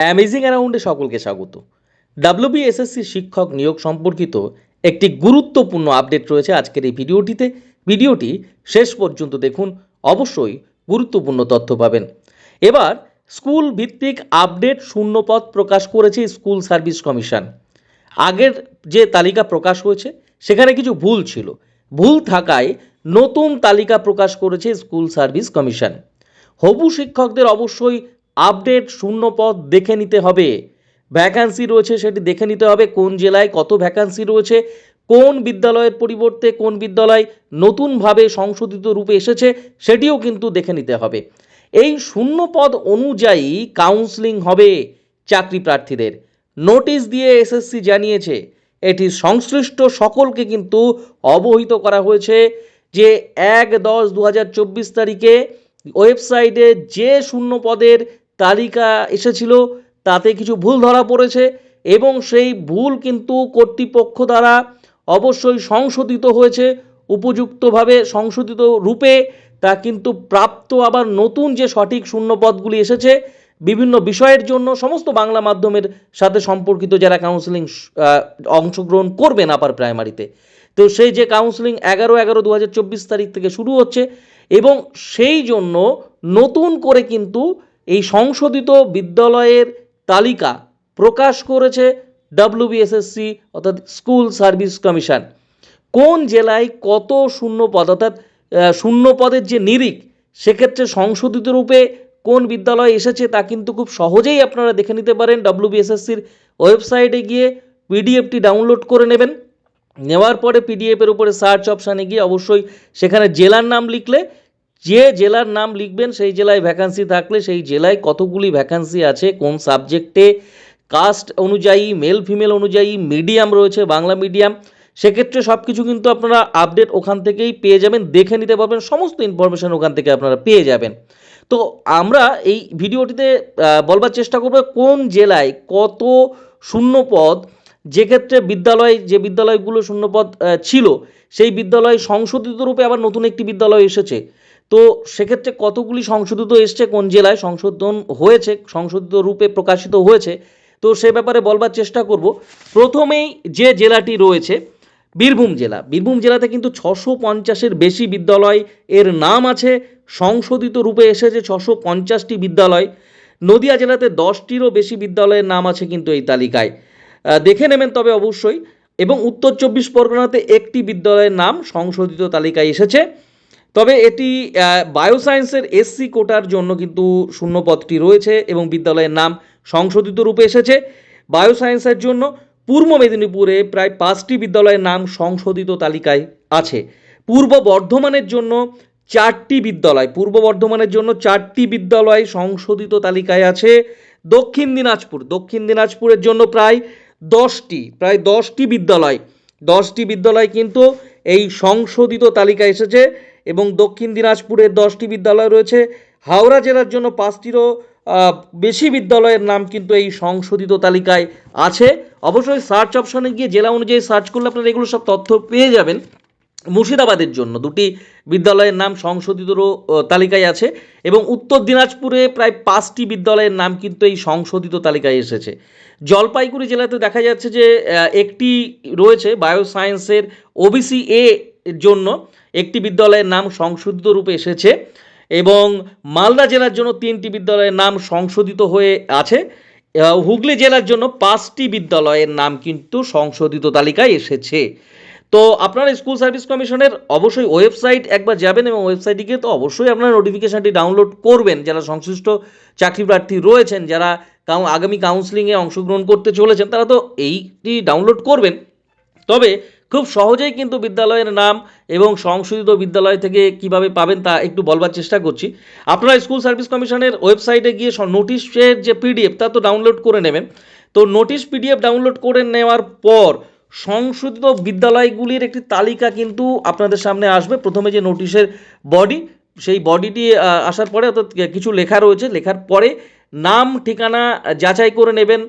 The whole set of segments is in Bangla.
অ্যামেজিং অ্যারাউন্ডে সকলকে স্বাগত। ডাব্লিউবিএসএসসি শিক্ষক নিয়োগ সম্পর্কিত একটি গুরুত্বপূর্ণ আপডেট রয়েছে আজকের এই ভিডিওটিতে। ভিডিওটি শেষ পর্যন্ত দেখুন, অবশ্যই গুরুত্বপূর্ণ তথ্য পাবেন। এবার স্কুল ভিত্তিক আপডেট শূন্যপদ প্রকাশ করেছে স্কুল সার্ভিস কমিশন। আগের যে তালিকা প্রকাশ হয়েছে, সেখানে কিছু ভুল ছিল। ভুল থাকায় নতুন তালিকা প্রকাশ করেছে স্কুল সার্ভিস কমিশন। হবু শিক্ষকদের অবশ্যই আপডেট শূন্য পদ দেখে নিতে হবে। ভ্যাকান্সি রয়েছে সেটি দেখে নিতে হবে, কোন জেলায় কত ভ্যাকান্সি রয়েছে, কোন বিদ্যালয়ের পরিবর্তে কোন বিদ্যালয় নতুনভাবে সংশোধিত রূপে এসেছে সেটিও কিন্তু দেখে নিতে হবে। এই শূন্য পদ অনুযায়ী কাউন্সেলিং হবে চাকরি প্রার্থীদের। নোটিশ দিয়ে এসএসসি জানিয়েছে, এটি সংশ্লিষ্ট সকলকে কিন্তু অবহিত করা হয়েছে যে এক দশ দু তারিখে ওয়েবসাইটে যে শূন্য পদের তালিকা এসেছিল, তাতে কিছু ভুল ধরা পড়েছে এবং সেই ভুল কিন্তু কর্তৃপক্ষ দ্বারা অবশ্যই সংশোধিত হয়েছে। উপযুক্তভাবে সংশোধিত রূপে তা কিন্তু প্রাপ্ত আবার নতুন যে সঠিক শূন্যপদগুলি এসেছে, বিভিন্ন বিষয়ের জন্য সমস্ত বাংলা মাধ্যমের সাথে সম্পর্কিত যারা কাউন্সিলিং অংশগ্রহণ করবেন আপার প্রাইমারিতে তো সেই যে কাউন্সিলিং এগারো এগারো দু তারিখ থেকে শুরু হচ্ছে এবং সেই জন্য নতুন করে কিন্তু এই সংশোধিত বিদ্যালয়ের তালিকা প্রকাশ করেছে ডাব্লিউবিএসএসসি অর্থাৎ স্কুল সার্ভিস কমিশন। কোন জেলায় কত শূন্য পদ অর্থাৎ শূন্য পদের যে নিরিখ, সেক্ষেত্রে সংশোধিত রূপে কোন বিদ্যালয় এসেছে তা কিন্তু খুব সহজেই আপনারা দেখে নিতে পারেন। ডাব্লিউবিএসএসসির ওয়েবসাইটে গিয়ে পিডিএফটি ডাউনলোড করে নেবেন। নেওয়ার পরে পিডিএফের উপরে সার্চ অপশানে গিয়ে অবশ্যই সেখানে জেলার নাম লিখলে যে জেলার নাম লিখবেন, সেই জেলায় ভ্যাকান্সি থাকলে সেই জেলায় কতগুলি ভ্যাকান্সি আছে, কোন সাবজেক্টে কাস্ট অনুযায়ী মেল ফিমেল অনুযায়ী মিডিয়াম রয়েছে, বাংলা মিডিয়াম সেক্ষেত্রে সব কিছু কিন্তু আপনারা আপডেট ওখান থেকেই পেয়ে যাবেন, দেখে নিতে পারবেন, সমস্ত ইনফরমেশন ওখান থেকে আপনারা পেয়ে যাবেন। তো আমরা এই ভিডিওটিতে বলবার চেষ্টা করব কোন জেলায় কত শূন্য পদ যে ক্ষেত্রে বিদ্যালয়, যে বিদ্যালয়গুলো শূন্যপদ ছিল, সেই বিদ্যালয় সংশোধিত রূপে আবার নতুন একটি বিদ্যালয় এসেছে। তো সেক্ষেত্রে কতগুলি সংশোধিত এসছে, কোন জেলায় সংশোধন হয়েছে, সংশোধিত রূপে প্রকাশিত হয়েছে, তো সে ব্যাপারে বলবার চেষ্টা করব। প্রথমেই যে জেলাটি রয়েছে, বীরভূম জেলা। বীরভূম জেলাতে কিন্তু ছশো পঞ্চাশের বেশি বিদ্যালয় এর নাম আছে, সংশোধিত রূপে এসেছে ছশো পঞ্চাশটি বিদ্যালয়। নদিয়া জেলাতে দশটিরও বেশি বিদ্যালয়ের নাম আছে কিন্তু এই তালিকায়। দেখে নেবেন তবে অবশ্যই। এবং উত্তর চব্বিশ পরগনাতে একটি বিদ্যালয়ের নাম সংশোধিত তালিকায় এসেছে। তবে এটি বায়োসায়েন্সের এসসি কোটার জন্য কিন্তু শূন্যপদটি রয়েছে এবং বিদ্যালয়ের নাম সংশোধিত রূপে এসেছে। বায়োসায়েন্সের জন্য পূর্ব মেদিনীপুরে প্রায় পাঁচটি বিদ্যালয়ের নাম সংশোধিত তালিকায় আছে। পূর্ব বর্ধমানের জন্য চারটি বিদ্যালয়, পূর্ব বর্ধমানের জন্য চারটি বিদ্যালয় সংশোধিত তালিকায় আছে। দক্ষিণ দিনাজপুর, দক্ষিণ দিনাজপুরের জন্য প্রায় দশটি প্রায় দশটি বিদ্যালয় দশটি বিদ্যালয় কিন্তু এই সংশোধিত তালিকায় এসেছে। এবং দক্ষিণ দিনাজপুরের দশটি বিদ্যালয় রয়েছে। হাওড়া জেলার জন্য পাঁচটিরও বেশি বিদ্যালয়ের নাম কিন্তু এই সংশোধিত তালিকায় আছে। অবশ্যই সার্চ অপশনে গিয়ে জেলা অনুযায়ী সার্চ করলে আপনারা এগুলো সব তথ্য পেয়ে যাবেন। মুর্শিদাবাদের জন্য দুটি বিদ্যালয়ের নাম সংশোধিত তালিকায় আছে এবং উত্তর দিনাজপুরে প্রায় পাঁচটি বিদ্যালয়ের নাম কিন্তু এই সংশোধিত তালিকায় এসেছে। জলপাইগুড়ি জেলাতে দেখা যাচ্ছে যে একটি রয়েছে বায়োসায়েন্সের ওবিসি এ জন্য একটি বিদ্যালয়ের নাম সংশোধিত রূপে এসেছে এবং মালদা জেলার জন্য তিনটি বিদ্যালয়ের নাম সংশোধিত হয়ে আছে। হুগলি জেলার জন্য পাঁচটি বিদ্যালয়ের নাম কিন্তু সংশোধিত তালিকায় এসেছে। তো আপনারা স্কুল সার্ভিস কমিশনের অবশ্যই ওয়েবসাইট একবার যাবেন এবং ওয়েবসাইটে গিয়ে তো অবশ্যই আপনারা নোটিফিকেশানটি ডাউনলোড করবেন। যারা সংশ্লিষ্ট চাকরি প্রার্থী রয়েছেন, যারা আগামী কাউন্সিলিংয়ে অংশগ্রহণ করতে চলেছেন, তারা তো এইটি ডাউনলোড করবেন। তবে খুব সহজেই কিন্তু বিদ্যালয়ের নাম এবং সংশোধিত বিদ্যালয় থেকে কীভাবে পাবেন তা একটু বলবার চেষ্টা করছি। আপনারা স্কুল সার্ভিস কমিশনের ওয়েবসাইটে গিয়ে নোটিশের যে পিডিএফ, তা তো ডাউনলোড করে নেবেন। তো নোটিশ পিডিএফ ডাউনলোড করে নেওয়ার পর সংশোধিত বিদ্যালয়গুলির একটি তালিকা কিন্তু আপনাদের সামনে আসবে। প্রথমে যে নোটিশের বডি, সেই বডিটি আসার পরে অর্থাৎ কিছু লেখা রয়েছে। লেখার পরে নাম, ঠিকানা যাচাই করে নেবেন।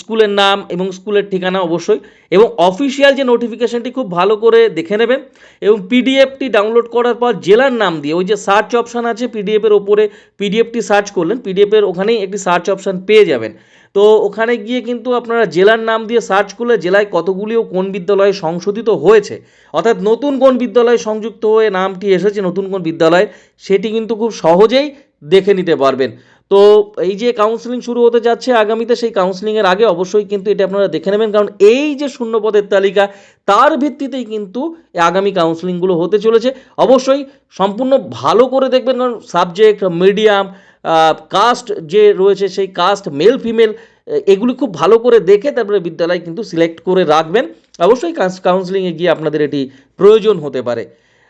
স্কুলের নাম এবং স্কুলের ঠিকানা অবশ্যই এবং অফিসিয়াল যে নোটিফিকেশনটি খুব ভালো করে দেখে নেবেন এবং পিডিএফটি ডাউনলোড করার পর জেলার নাম দিয়ে ওই যে সার্চ অপশান আছে পিডিএফের ওপরে পিডিএফটি সার্চ করলেন পিডিএফের ওখানেই একটি সার্চ অপশান পেয়ে যাবেন। তো ওখানে গিয়ে কিন্তু আপনারা জেলার নাম দিয়ে সার্চ করলে জেলায় কতগুলিও কোন বিদ্যালয়ে সংশোধিত হয়েছে, অর্থাৎ নতুন কোন বিদ্যালয়ে সংযুক্ত হয়ে নামটি এসেছে নতুন কোন বিদ্যালয়ে, সেটি কিন্তু খুব সহজেই দেখে নিতে পারবেন। তো এই যে কাউন্সিলিং শুরু হতে যাচ্ছে আগামীতে, সেই কাউন্সিলিংয়ের আগে অবশ্যই কিন্তু এটা আপনারা দেখে নেবেন। কারণ এই যে শূন্য পদের তালিকা, তার ভিত্তিতেই কিন্তু আগামী কাউন্সিলিংগুলো হতে চলেছে। অবশ্যই সম্পূর্ণ ভালো করে দেখবেন, কারণ সাবজেক্ট মিডিয়াম কাস্ট যে রয়েছে, সেই কাস্ট মেল ফিমেল এগুলি খুব ভালো করে দেখে তারপরে বিদ্যালয় কিন্তু সিলেক্ট করে রাখবেন। অবশ্যই কাউন্সিলিংয়ে গিয়ে আপনাদের এটি প্রয়োজন হতে পারে।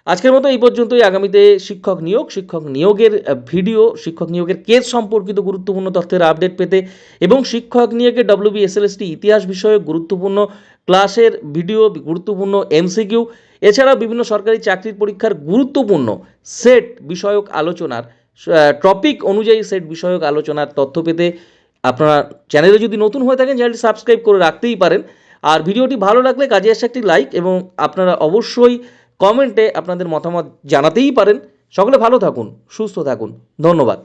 আজকের মতো এই পর্যন্তই। আগামীতে শিক্ষক নিয়োগ, শিক্ষক নিয়োগের ভিডিও, শিক্ষক নিয়োগের কেস সম্পর্কিত গুরুত্বপূর্ণ তথ্যের আপডেট পেতে এবং শিক্ষক নিয়োগে ডব্লিউবি এসএলএসটি ইতিহাস বিষয়ে গুরুত্বপূর্ণ ক্লাসের ভিডিও, গুরুত্বপূর্ণ এমসিকিউ এছাড়াও বিভিন্ন সরকারি চাকরির পরীক্ষার গুরুত্বপূর্ণ সেট বিষয়ক আলোচনার টপিক অনুযায়ী সেট বিষয়ক আলোচনার তথ্য পেতে আপনারা চ্যানেলে যদি নতুন হয়ে থাকেন, চ্যানেলটি সাবস্ক্রাইব করে রাখতেই পারেন। আর ভিডিওটি ভালো লাগলে কাজে আসে একটি লাইক এবং আপনারা অবশ্যই কমেন্টে আপনাদের মতামত জানাতেই পারেন। সকলে ভালো থাকুন সুস্থ থাকুন। ধন্যবাদ।